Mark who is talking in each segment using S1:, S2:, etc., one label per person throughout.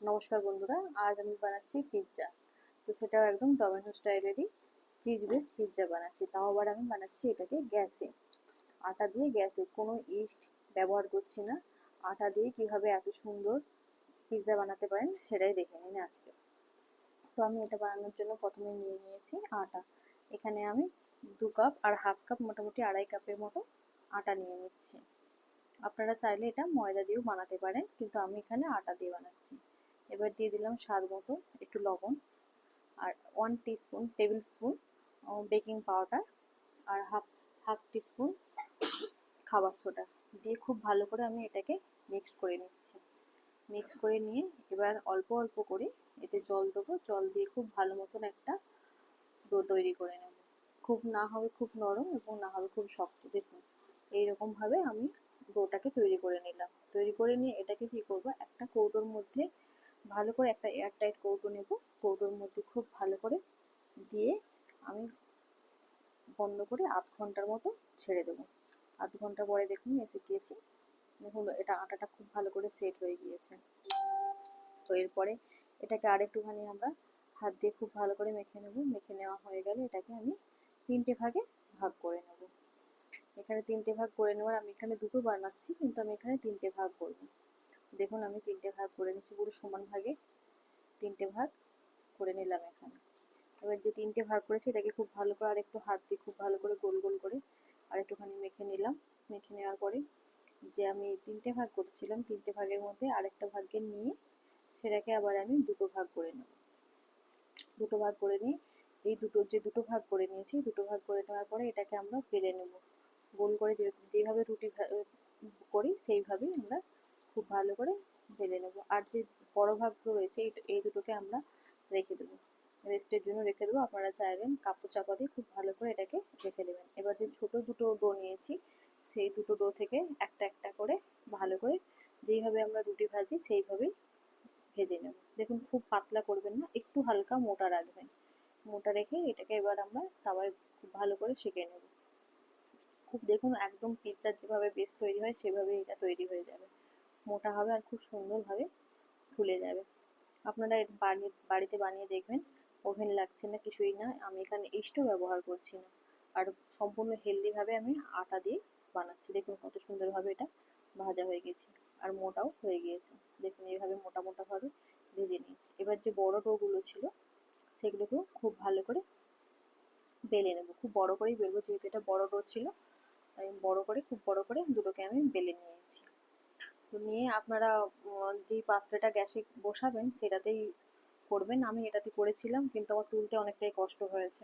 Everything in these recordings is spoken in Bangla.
S1: নমস্কার বন্ধুরা, আজ আমি বানাচ্ছি পিৎজা তো সেটাও একদম টমেটো স্টাইলেরই চিজ বেস পিৎজা বানাচ্ছি। তাও আবার আমি বানাচ্ছি এটাকে গ্যাসে। আটা দিয়ে গ্যাসে, কোনো ইস্ট ব্যবহার করছি না। আটা দিয়ে কীভাবে এত সুন্দর পিৎজা বানাতে পারেন সেটাই দেখে নিন আজকে। তো আমি এটা বানানোর জন্য প্রথমে নিয়ে নিয়েছি আটা। এখানে আমি দু কাপ আর হাফ কাপ মোটামুটি আড়াই কাপের মতো আটা নিয়ে নিচ্ছি। আপনারা চাইলে এটা ময়দা দিয়েও বানাতে পারেন, কিন্তু আমি এখানে আটা দিয়ে বানাচ্ছি। এবার দিয়ে দিলাম স্বাদ মতো, একটু লবণ আর one teaspoon tablespoon baking powder আর হাফ হাফ টিস্পুন খাবার সোডা দিয়ে খুব ভালো করে আমি এটাকে মিক্স করে নিচ্ছি। মিক্স করে নিয়ে এবার অল্প অল্প করে এতে জল দেবো, জল দিয়ে খুব ভালো মতন একটা ডো তৈরি করে নেব। খুব না হবে খুব নরম এবং না হবে খুব শক্ত, দেখুন। এইরকমভাবে আমি ডোটাকে তৈরি করে নিলাম। তৈরি করে নিয়ে এটাকে কী করব, একটা কৌটোর মধ্যে ভালো করে একটা এয়ারটাইট কৌটো নেব। কৌটোর মধ্যে খুব ভালো করে দিয়ে আমি বন্ধ করে আধ ঘণ্টার মতো ছেড়ে দেবো। আধ ঘণ্টা পরে দেখুন এসে গিয়েছি দেখুন, এটা আটাটা খুব ভালো করে সেট হয়ে গিয়েছে। তো এরপরে এটাকে আরেকটুখানি আমরা হাত দিয়ে খুব ভালো করে মেখে নেব। মেখে নেওয়া হয়ে গেলে এটাকে আমি তিনটে ভাগে ভাগ করে নেব। এখানে তিনটে ভাগ করে নেওয়ার, আমি এখানে দুটো বানাচ্ছি, কিন্তু আমি এখানে তিনটে ভাগ করব। দেখুন, আমি তিনটে ভাগ করে নিচ্ছি পুরো সমান ভাগে। তিনটে ভাগ করে নিলাম এখানে। এবার যে তিনটে ভাগ করেছি, এটাকে খুব ভালো করে আর একটু হাত দিয়ে খুব ভালো করে গোল গোল করে আর একটুখানি মেখে নিলাম। মেখে নেওয়ার পরে যে আমি তিনটে ভাগ করেছিলাম, তিনটে ভাগের মধ্যে আরেকটা ভাগকে নিয়ে সেটাকে আবার আমি দুটো ভাগ করে নেব। দুটো ভাগ করে নিয়ে এই দুটো, যে দুটো ভাগ করে নিয়েছি, দুটো ভাগ করে নেওয়ার পরে এটাকে আমরা বেলে নেব। গোল করে যেভাবে রুটি করি, সেইভাবেই আমরা খুব ভালো করে ভেজে নেব। আর যে বড় ভাগগুলো রয়েছে, এই দুটোকে আমরা রেখে দেবো। রেস্টের জন্য রেখে দেবো। আপনারা চাইবেন কাপড় চাপা দিয়ে খুব ভালো করে এটাকে রেখে দেবেন। এবার যে ছোট দুটো ডো নিয়েছি, সেই দুটো ডো থেকে একটা একটা করে ভালো করে যেইভাবে আমরা রুটি ভাজি, সেইভাবেই ভেজে নেব। দেখুন, খুব পাতলা করবেন না, একটু হালকা মোটা রাখবেন। মোটা রেখে এটাকে এবার আমরা তাওয়ায় খুব ভালো করে সেঁকে নেব। খুব দেখুন, একদম পিৎজার যেভাবে বেস তৈরি হয় সেভাবে এটা তৈরি হয়ে যাবে। মোটা হবে আর খুব সুন্দরভাবে ফুলে যাবে। আপনারা বানিয়ে বাড়িতে বানিয়ে দেখবেন, ওভেন লাগছে না, কিছুই না, আমি এখানে ইস্টও ব্যবহার করছি না। আর সম্পূর্ণ হেলদিভাবে আমি আটা দিয়ে বানাচ্ছি। দেখুন কত সুন্দরভাবে এটা ভাজা হয়ে গেছে আর মোটাও হয়ে গিয়েছে। দেখুন এইভাবে মোটা মোটাভাবে ভেজে নিয়েছি। এবার যে বড় ডোগুলো ছিল, সেগুলোকেও খুব ভালো করে বেলে নেব। খুব বড় করেই বেলবো, যেহেতু এটা বড় ডো ছিল, তাই বড় করে, খুব বড় করে দুটোকে আমি বেলে নিয়েছি। তো নিয়ে আপনারা যেই পাত্রটা গ্যাসে বসাবেন সেটাতেই করবেন। আমি এটাতে করেছিলাম, কিন্তু আমার তুলতে অনেকটাই কষ্ট হয়েছে।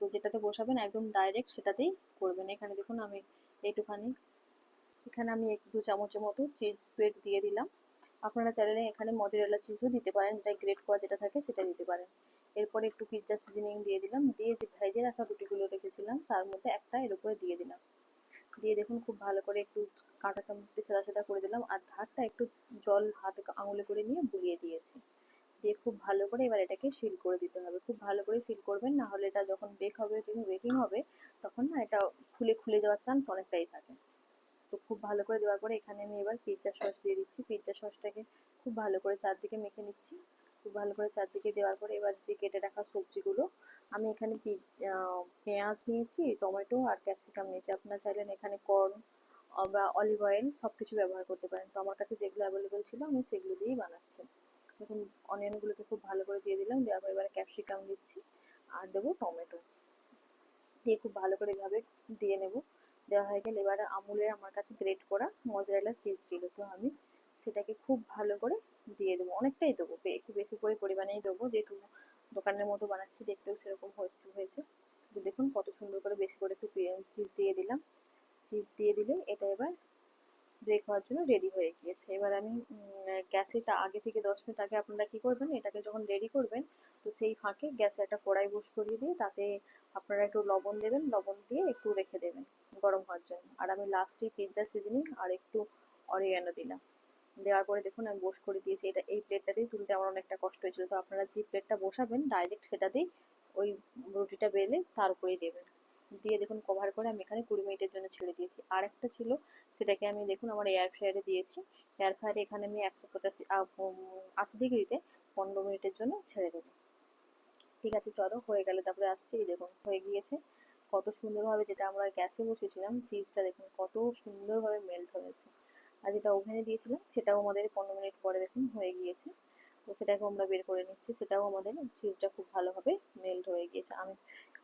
S1: তো যেটাতে বসাবেন একদম ডাইরেক্ট সেটাতেই করবেন। এখানে দেখুন আমি এইটুখানি, এখানে আমি এক, দু চামচের মতো চিজ স্প্রেড দিয়ে দিলাম। আপনারা চাইলে এখানে মজুরেলা চিজও দিতে পারেন, যেটা গ্রেট করা যেটা থাকে সেটা দিতে পারেন। এরপরে একটু পিৎজা সিজনিং দিয়ে দিলাম। দিয়ে যে ভেজে রাখা রুটিগুলো রেখেছিলাম, তার মধ্যে একটা এর উপরে দিয়ে দিলাম। দিয়ে দেখুন খুব ভালো করে একটু কাঁটা চামচ দিয়ে সাদা সাদা করে দিলাম আর ধারটা একটু জল হাতে আঙুলে করে নিয়ে বুলিয়ে দিয়েছি। দিয়ে খুব ভালো করে এবার এটাকে সিল করে দিতে হবে। খুব ভালো করে সিল করবেন, না হলে এটা যখন বেক হবে বেকিং হবে, তখন না এটা ফুলে খুলে যাওয়ার চান্স অনেকটাই থাকে। তো খুব ভালো করে দেওয়ার পরে এখানে আমি এবার পিৎজা সস দিয়ে দিচ্ছি। পিৎজা সসটাকে খুব ভালো করে চারদিকে মেখে নিচ্ছি। খুব ভালো করে চারদিকে দেওয়ার পরে এবার যে কেটে রাখা সবজিগুলো, আমি এখানে পেঁয়াজ নিয়েছি, টমেটো আর ক্যাপসিকাম নিয়েছি। আপনারা চাইলেন এখানে কর্ন বা অলিভ অয়েল সব কিছু ব্যবহার করতে পারেন। তো আমার কাছে যেগুলো অ্যাভেলেবেল ছিল আমি সেগুলো দিয়েই বানাচ্ছি। দেখুন অনিয়নগুলোকে খুব ভালো করে দিয়ে দিলাম, দেওয়ার পর এবারে ক্যাপসিকাম দিচ্ছি আর দেবো টমেটো। দিয়ে খুব ভালো করে এভাবে দিয়ে নেব। দেওয়া হয়ে গেলে এবারে আমুলের আমার কাছে গ্রেট করা মজারেলা চিজ ছিল তো আমি সেটাকে খুব ভালো করে দিয়ে দেবো। অনেকটাই দেবো একটু বেশি করে পরিমাণেই দেবো। যেহেতু দোকানের মতো বানাচ্ছি, দেখতেও সেরকম হচ্ছে, হয়েছে। দেখুন কত সুন্দর করে বেশি করে একটু চিজ দিয়ে দিলাম। চিজ দিয়ে দিলে এটা এবার ব্রেক হওয়ার জন্য রেডি হয়ে গিয়েছে। এবার আমি গ্যাসে তা আগে থেকে দশ মিনিট আগে আপনারা কী করবেন, এটাকে যখন রেডি করবেন, তো সেই ফাঁকে গ্যাসে একটা কড়াই বস করিয়ে দিয়ে তাতে আপনারা একটু লবণ দেবেন, লবণ দিয়ে একটু রেখে দেবেন গরম হওয়ার জন্য। আর আমি লাস্টে পিৎজা সিজনিং আর একটু অরিগানো দিলাম। দেওয়ার পরে দেখুন আমি বস করে দিয়েছি। এটা, এই প্লেটটা প্লেটটাতেই তুলতে আমার অনেকটা কষ্ট হয়েছিল। তো আপনারা যে প্লেটটা বসাবেন ডাইরেক্ট সেটাতেই ওই রুটিটা বেলে তার উপরেই দেবেন। দিয়ে দেখুন কভার করে আমি এখানে কুড়ি মিনিটের জন্য ছেড়ে দিয়েছি। আর একটা ছিল, সেটাকে আমি দেখুন আমার এয়ার ফ্রায়ারে দিয়েছি। এয়ার ফ্রায়ারে এখানে আমি একশো পঁচাশি আশি ডিগ্রিতে পনেরো মিনিটের জন্য ছেড়ে দেবো। ঠিক আছে, চলো, হয়ে গেলে তারপরে আসছি দেখুন, হয়ে গিয়েছে। কত সুন্দরভাবে যেটা আমরা গ্যাসে বসেছিলাম চিজটা দেখুন কত সুন্দরভাবে মেল্ট হয়েছে। আর যেটা ওভেনে দিয়েছিলাম সেটাও আমাদের পনেরো মিনিট পরে দেখুন হয়ে গিয়েছে। তো সেটাকে আমরা বের করে নিচ্ছি, সেটাও আমাদের চিজটা খুব ভালোভাবে মেল্ট হয়ে গিয়েছে। আমি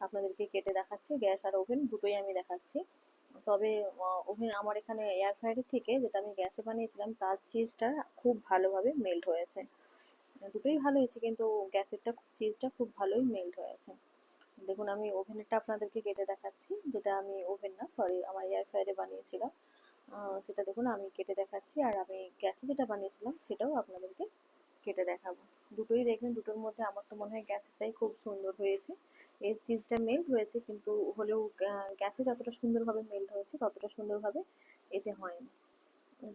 S1: আপনাদেরকে কেটে দেখাচ্ছি, গ্যাস আর ওভেন দুটোই আমি দেখাচ্ছি। তবে ওভেন আমার এখানে এয়ার ফ্রায়ারের থেকে যেটা আমি গ্যাসে বানিয়েছিলাম, তার চিজটা খুব ভালোভাবে মেল্ট হয়েছে। দুটোই ভালো হয়েছে, কিন্তু গ্যাসেরটা চিজটা খুব ভালোই মেল্ট হয়েছে। দেখুন, আমি ওভেনেরটা আপনাদেরকে কেটে দেখাচ্ছি, যেটা আমি ওভেন না সরি আমার এয়ার ফ্রায়ারে বানিয়েছিলাম। সেটা দেখুন, আমি কেটে দেখাচ্ছি। আর আমি গ্যাসে যেটা বানিয়েছিলাম, সেটাও আপনাদেরকে কেটে দেখাবো। দুটোই দেখবেন, দুটোর মধ্যে আমার তো মনে হয় গ্যাসেরটাই খুব সুন্দর হয়েছে। এর চিজটা মেল্ট হয়েছে, কিন্তু হলেও গ্যাসে যতটা সুন্দরভাবে মেল্ট হয়েছে, ততটা সুন্দরভাবে এতে হয়নি।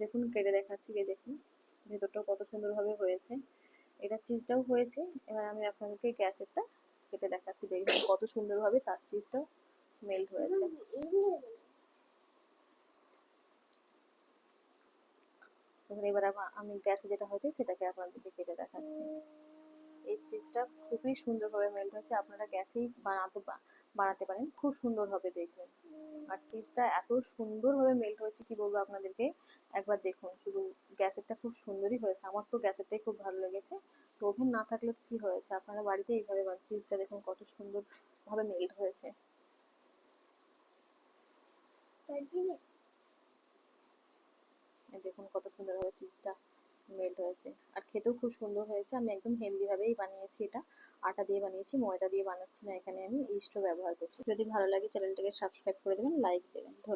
S1: দেখুন, কেটে দেখাচ্ছি যে দেখুন, ভেতরটাও কত সুন্দরভাবে হয়েছে। এটা চিজটাও হয়েছে, এবার আমি আপনাদেরকে গ্যাসেরটা কেটে দেখাচ্ছি। দেখবেন কত সুন্দরভাবে তার চিজটাও মেল্ট হয়েছে। দেখুন এবার আমি গ্যাসে যেটা হয়েছে সেটাকে আপনাদেরকে কেটে দেখাচ্ছি। এই চিজটা খুবই সুন্দরভাবে মেল্ট হয়েছে। আপনারা গ্যাসেই বানাতে বানাতে পারেন। খুব সুন্দর হবে দেখবেন। আর চিজটা এত সুন্দরভাবে মেল্ট হয়েছে কি বলব আপনাদেরকে? একবার দেখুন। শুধু গ্যাসেরটা খুব সুন্দরই হয়েছে। আমার তো গ্যাসেরটাই খুব ভালো লেগেছে। তো ওভেন না থাকলে কি হয়েছে? আপনারা বাড়িতে এইভাবে চিজটা দেখুন কত সুন্দরভাবে মেল্ট হয়েছে। দেখুন কত সুন্দরভাবে চিজটা মেল্ট হয়েছে। আর খেতেও খুব সুন্দর হয়েছে। আমি একদম হেলদিভাবেই বানিয়েছি এটা। আটা দিয়ে বানিয়েছি, ময়দা দিয়ে বানাচ্ছি না এখানে আমি ইস্টও ব্যবহার করছি। যদি ভালো লাগে চ্যানেলটাকে সাবস্ক্রাইব করে দেবেন লাইক দেবেন। ধন্যবাদ।